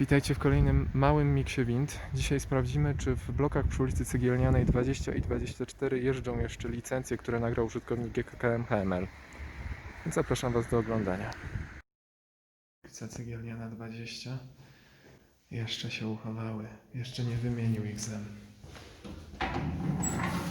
Witajcie w kolejnym małym miksie wind. Dzisiaj sprawdzimy, czy w blokach przy ulicy Cegielnianej 20 i 24 jeżdżą jeszcze licencje, które nagrał użytkownik GKKM HML. Zapraszam Was do oglądania. Ulica Cegielniana 20 jeszcze się uchowały. Jeszcze nie wymienił ich ZEM. Zmodernizowane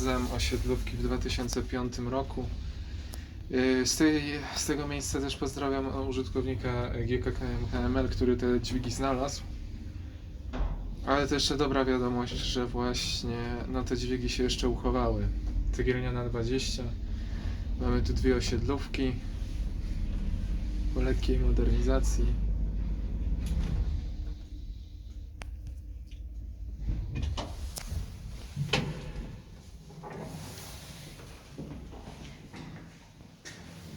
przez ZEM osiedlówki w 2005 roku. Yy, Z, tej, z tego miejsca też pozdrawiam użytkownika GKKM HML, który te dźwigi znalazł. Ale to jeszcze dobra wiadomość, że właśnie no, te dźwigi się jeszcze uchowały. Cegielniana 20. Mamy tu dwie osiedlówki po lekkiej modernizacji.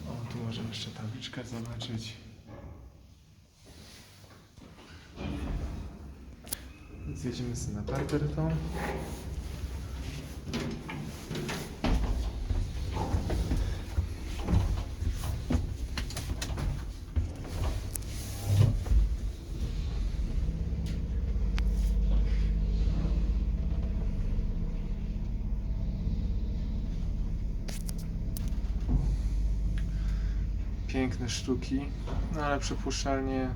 O, tu możemy jeszcze tabliczkę zobaczyć. Zjedziemy sobie na parter to. Piękne sztuki, no ale przypuszczalnie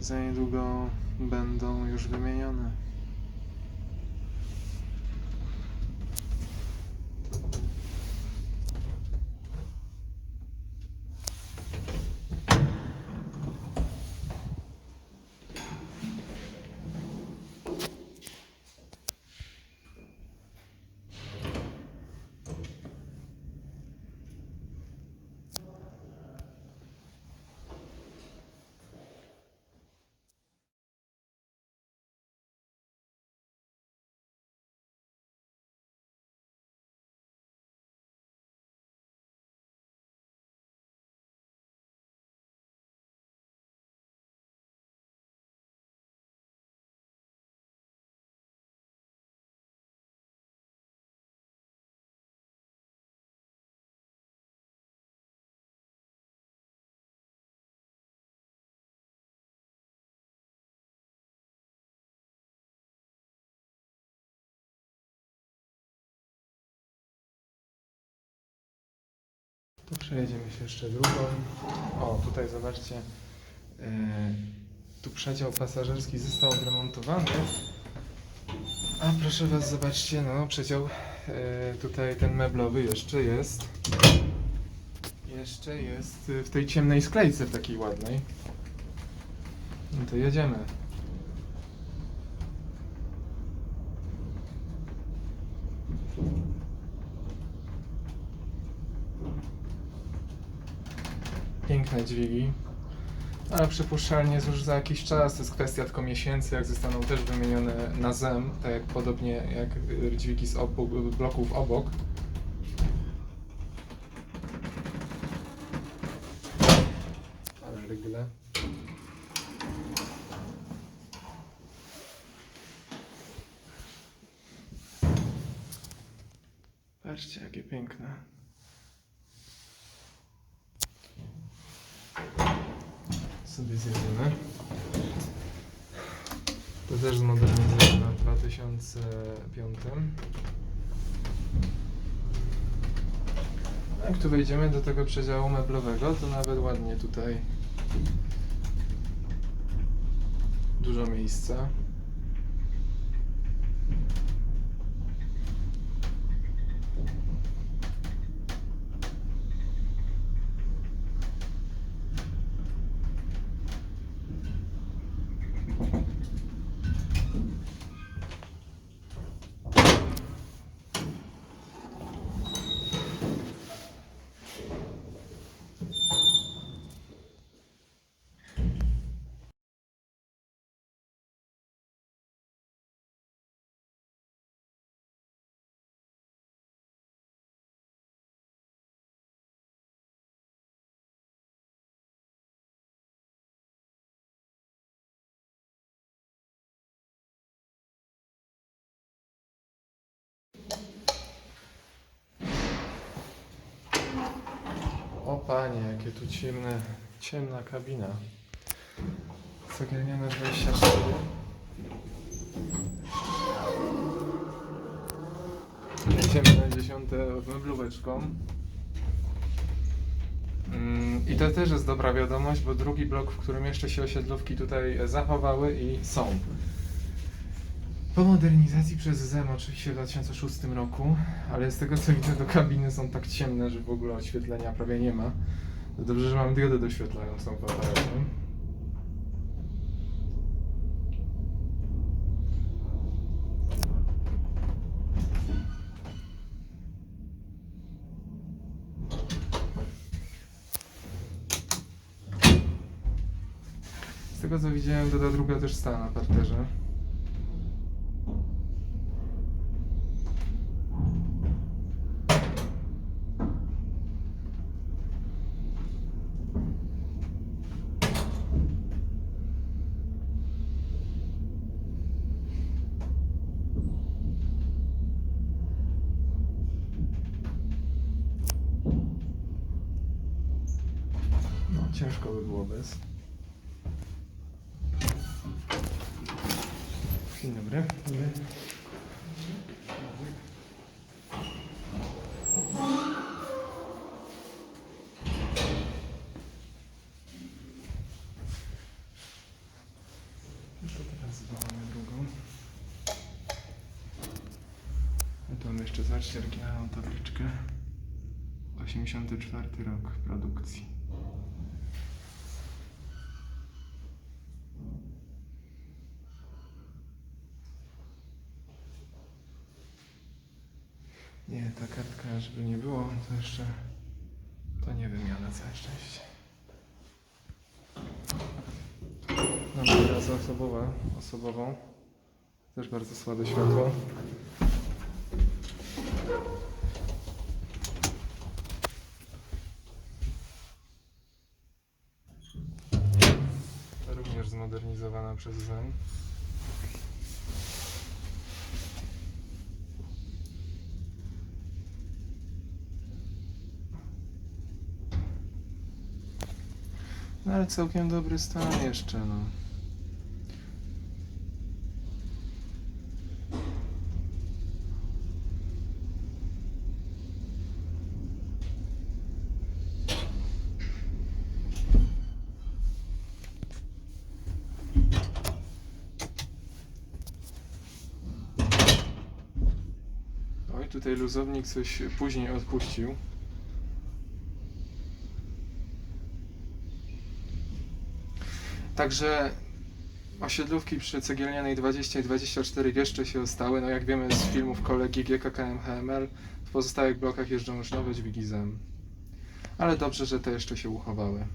za niedługo będą już wymienione. Przejedziemy się jeszcze drugą. O, tutaj zobaczcie. Yy, tu przedział pasażerski został odremontowany. A proszę Was, zobaczcie, no przedział yy, tutaj ten meblowy jeszcze jest. Jeszcze jest w tej ciemnej sklejce, w takiej ładnej. No to jedziemy. Piękne dźwigi. Ale przypuszczalnie już za jakiś czas, to jest kwestia tylko miesięcy, jak zostaną też wymienione na ZEM, tak jak podobnie jak y, dźwigi z obu, bloków obok. Rygle. Patrzcie, jakie piękne. Zjedziemy. To też zmodernizowane w 2005. Jak tu wejdziemy do tego przedziału meblowego, to nawet ładnie tutaj dużo miejsca. Panie, jakie tu ciemne, ciemna kabina. Zagarnione 24. Jedziemy na dziesiąte meblóweczką. Mm, I to też jest dobra wiadomość, bo drugi blok, w którym jeszcze się osiedlówki tutaj zachowały i są. Po modernizacji przez ZEM oczywiście w 2006 roku, ale z tego co widzę to kabiny są tak ciemne, że w ogóle oświetlenia prawie nie ma. To dobrze, że mam diodę doświetlającą w aparacie. Z tego co widziałem, to ta druga też stała na parterze. Ciężko by było bez. Dzień dobry. Dobry. No to teraz zbawamy drugą. A tu mamy jeszcze, zobaczcie, oryginalną tabliczkę. 84 rok produkcji. Nie, ta kartka, żeby nie było, to jeszcze to nie wymiana całe szczęście. Mamy teraz osobowa, osobową. Też bardzo słabe światło. Również zmodernizowana przez ZEN. Ale całkiem dobry stan jeszcze, no. Oj, tutaj luzownik coś później odpuścił. Także osiedlówki przy Cegielnianej 20 i 24 jeszcze się stały. No jak wiemy z filmów kolegi GKKM HML, w pozostałych blokach jeżdżą już nowe dźwigi ZEM. Ale dobrze, że te jeszcze się uchowały.